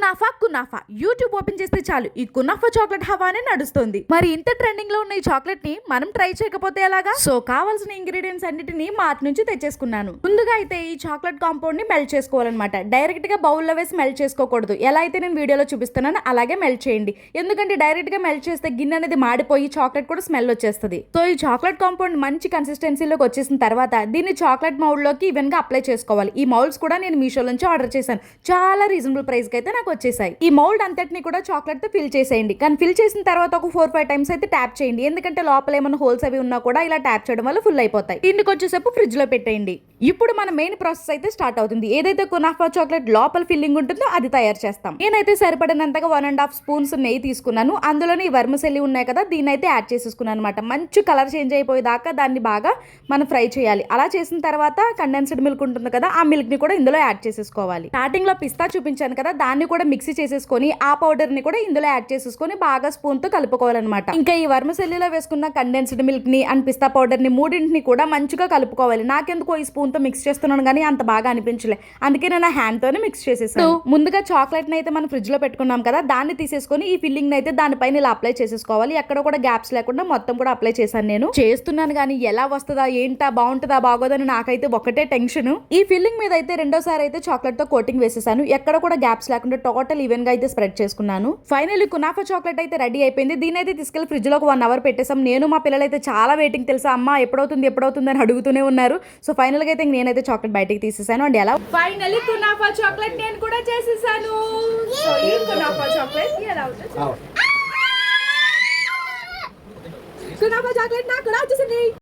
Kunafa kunafa. YouTube open చేస్తే చాలు. ఈ కునాఫా చాక్లెట్ హవానే నడుస్తుంది. మరి ఇంత ట్రెండింగ్లో ఉన్న ఈ చాక్లెట్ని మనం ట్రై చేయకపోతే ఎలాగా? సో కావాల్సిన ఇంగ్రీడియంట్స్ అన్నిటిని మార్ట్ నుంచి తెచ్చేసుకున్నాను. ముందుగా అయితే ఈ చాక్లెట్ కాంపౌండ్ని మెల్ట్ చేసుకోవాలన్నమాట. డైరెక్ట్గా బౌల్లో వేసి మెల్ట్ చేసుకోకూడదు. ఎలా అయితే నేను వీడియోలో చూపిస్తున్నానో అలాగే మెల్ట్ చేయండి. ఎందుకంటే డైరెక్ట్గా మెల్ట్ చేస్తే గిన్నె అనేది మాడిపోయి చాక్లెట్ కూడా స్మెల్ వచ్చేస్తుంది. సో ఈ చాక్లెట్ కాంపౌండ్ మంచి కన్సిస్టెన్సీలోకి వచ్చేసిన తర్వాత దీన్ని చాక్లెట్ మౌల్డ్లోకి ఈవెన్గా అప్లై చేసుకోవాలి. ఈ మౌల్డ్స్ కూడా నేను మీషో నుంచి ఆర్డర్ చేశాను. చాలా రీజనబుల్ ప్రైస్కి అయితే నాకు వచ్చేసాయి. ఈ మౌల్డ్ అంతటిని కూడా చాక్లెట్తో ఫిల్ చేసేయండి. కానీ ఫిల్ చేసిన తర్వాత ఒక ఫోర్ ఫైవ్ టైమ్స్ అయితే ట్యాప్ చేయండి. ఎందుకంటే లోపల ఏమైనా హోల్స్ అవి ఉన్నా కూడా ఇలా ట్యాప్ చేయడం వల్ల ఫుల్ అయిపోతాయి. దీన్ని కొంచెంసేపు ఫ్రిడ్జ్లో పెట్టేయండి. ఇప్పుడు మన మెయిన్ ప్రాసెస్ అయితే స్టార్ట్ అవుతుంది. ఏదైతే కునాఫా చాక్లెట్ లోపల ఫిల్లింగ్ ఉంటుందో అది తయారు చేస్తాం. నేనైతే సరిపడినంతగా వన్ అండ్ హాఫ్ స్పూన్స్ నెయ్యి తీసుకున్నాను. అందులోనే ఈ వర్మసెల్లి ఉన్నాయి కదా దీన్ని అయితే యాడ్ చేసేసుకున్నాను అనమాట మంచి కలర్ చేంజ్ అయిపోయేదాకా దాన్ని బాగా మనం ఫ్రై చేయాలి. అలా చేసిన తర్వాత కండెన్స్డ్ మిల్క్ ఉంటుంది కదా ఆ మిల్క్ని కూడా ఇందులో యాడ్ చేసేసుకోవాలి. స్టార్టింగ్లో పిస్తా చూపించాను కదా దాన్ని కూడా మిక్సీ చేసేసుకొని ఆ పౌడర్ని కూడా ఇందులో యాడ్ చేసేసుకొని బాగా స్పూన్తో కలుపుకోవాలన్నమాట. ఇంకా ఈ వర్మశల్లిలో వేసుకున్న కండెన్స్డ్ మిల్క్ని అండ్ పిస్తా పౌడర్ని మూడింటిని కూడా మంచిగా కలుపుకోవాలి. నాకెందుకో ఈ స్పూన్ తో మిక్స్ చేస్తున్నాను కానీ అంత బాగా అనిపించలే. అందుకే నేను ఆ హ్యాండ్ తోనే మిక్స్ చేసేసాను. ముందుగా చాక్లెట్ని అయితే మనం ఫ్రిడ్జ్లో పెట్టుకున్నాం కదా దాన్ని తీసేసుకొని ఈ ఫిల్లింగ్ని అయితే దానిపైన ఇలా అప్లై చేసేసుకోవాలి. ఎక్కడ కూడా గ్యాప్స్ లేకుండా మొత్తం కూడా అప్లై చేశాను నేను. చేస్తున్నాను కానీ ఎలా వస్తుందా ఏంటా బాగుంటుందా బాగోదని నాకైతే ఒకటే టెన్షన్ ఈ ఫిల్లింగ్ మీద అయితే రెండోసారి అయితే చాక్లెట్తో కోటింగ్ వేసేసాను. ఎక్కడ కూడా గ్యాప్స్ లేకుండా టోటల్ ఈవెన్గా అయితే స్ప్రెడ్ చేసుకున్నాను. ఫైనల్లీ కునాఫా చాక్లెట్ అయితే రెడీ అయిపోయింది. దీని అయితే తీసుకెళ్ళి ఫ్రిడ్జ్లో ఒక వన్ అవర్ పెట్టేసాం నేను మా పిల్లలు అయితే చాలా వెయిటింగ్ తెలుసా అమ్మ ఎప్పుడవుతుంది ఎప్పుడవుతుంది అని అడుగుతూనే ఉన్నారు. సో ఫైనల్గా అయితే ఇంక నేనైతే చాక్లెట్ బయటికి తీసేసాను. అండ్ ఎలా ఫైనల్లీ కునాఫా చాక్లెట్ నేను కూడా చేసేసాను. కునాఫా చాక్లెట్ ఎలా ఉంటుంది కునాఫా చాక్లెట్ నాకు కూడా వచ్చేసింది.